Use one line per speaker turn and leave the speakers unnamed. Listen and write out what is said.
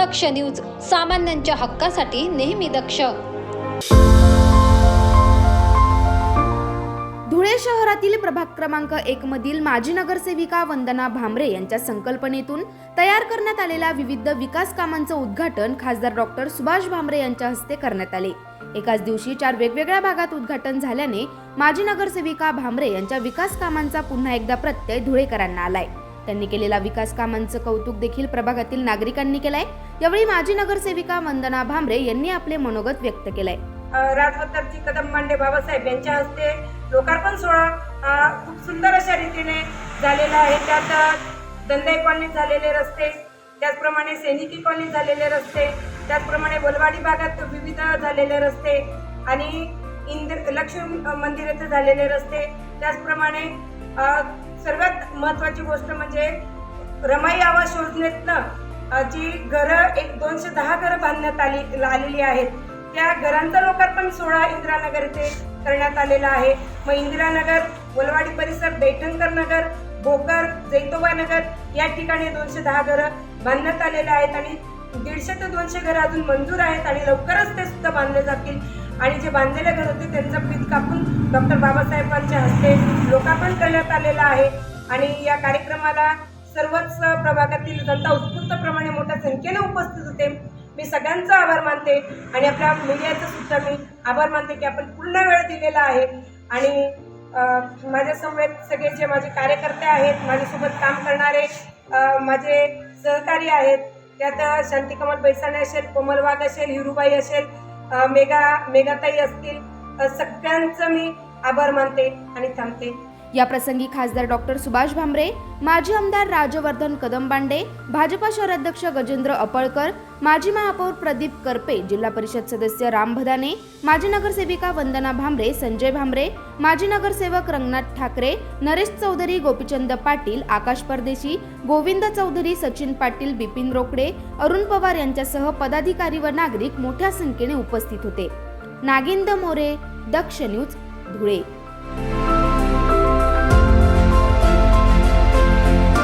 दक्ष news सामान्यांच्या हक्कासाठी नेहमी दक्ष.
धुळे शहरातील प्रभाग क्रमांक एक मधील माजी नगरसेविका वंदना भामरे यांच्या संकल्पनेतून तयार करण्यात आलेल्या विविध विकास कामांचं उद्घाटन खासदार डॉक्टर सुभाष भामरे यांच्या हस्ते करण्यात आले. एकाच दिवशी चार वेगवेगळ्या भागात उद्घाटन झाल्याने माजी नगरसेविका भामरे यांच्या विकास कामांचा पुन्हा एकदा प्रत्यय धुळेकरांना आलाय. त्यांनी केलेल्या विकास कामांचं कौतुक देखील प्रभागातील नागरिकांनी केलंय. यावेळी माजी नगरसेविका वंदना भामरे यांनी आपले मनोगत व्यक्त केलंय.
अ, राजवत्तरजी कदम मांडे बाबासाहेब यांच्या हस्ते लोकार्पण सोहळा खूप सुंदर अशा रीतीने झालेला आहे. त्यात दंदाई कॉलनीत झालेले रस्ते त्याचप्रमाणे सैनिकी कॉलनीत झालेले रस्ते त्याचप्रमाणे बलवाडी भागात विविध झालेले रस्ते आणि इंद्र लक्ष्मी मंदिराचे झालेले रस्ते त्याचप्रमाणे अ, महत्त्वाची गोष्ट म्हणजे रमाई आवास योजनेतनं जी घरं एक दोनशे दहा घरं बांधण्यात आली आलेली आहेत. त्या घरांचा लोकार्पण सोहळा इंदिरानगर येथे करण्यात आलेला आहे. मग इंदिरानगर वलवाडी परिसर दैठणकर नगर भोकर जैतोबा नगर या ठिकाणी दोनशे दहा घरं बांधण्यात आलेले आहेत आणि दीडशे ते दोनशे घरं अजून मंजूर आहेत आणि लवकरच ते सुद्धा बांधले जातील. आणि जे बांधलेले घर होते त्यांचं पीत कापून डॉक्टर बाबासाहेबांच्या हस्ते लोकार्पण करण्यात आलेलं आहे. आणि या कार्यक्रमाला सर्वच प्रभागातील जनता उत्स्फूर्तप्रमाणे मोठ्या संख्येने उपस्थित होते. मी सगळ्यांचा आभार मानते आणि आपल्या मीडियाचा सुद्धा मी आभार मानते की आपण पूर्ण वेळ दिलेला आहे. आणि माझ्यासमवेत माझ्या समवेत सगळे जे माझे कार्यकर्ते आहेत माझ्यासोबत काम करणारे माझे सहकारी आहेत त्यात शांतिकमल बैसाणे असेल कोमल वाघ असेल हिरूबाई असेल मेघा मेघाताई असतील सगळ्यांचं मी आभार मानते आणि थांबते.
या प्रसंगी खासदार डॉक्टर सुभाष भामरे माजी आमदार राजवर्धन कदमबांडे भाजपा शहराध्यक्ष गजेंद्र अपळकर माजी महापौर प्रदीप करपे जिल्हा परिषद सदस्य राम भदाने माजी नगरसेविका वंदना भामरे संजय भामरे माजी नगरसेवक रंगनाथ ठाकरे नरेश चौधरी गोपीचंद पाटील आकाश परदेशी गोविंद चौधरी सचिन पाटील बिपिन रोकडे अरुण पवार यांच्यासह पदाधिकारी व नागरिक मोठ्या संख्येने उपस्थित होते. नागिंद मोरे दक्ष न्यूज धुळे.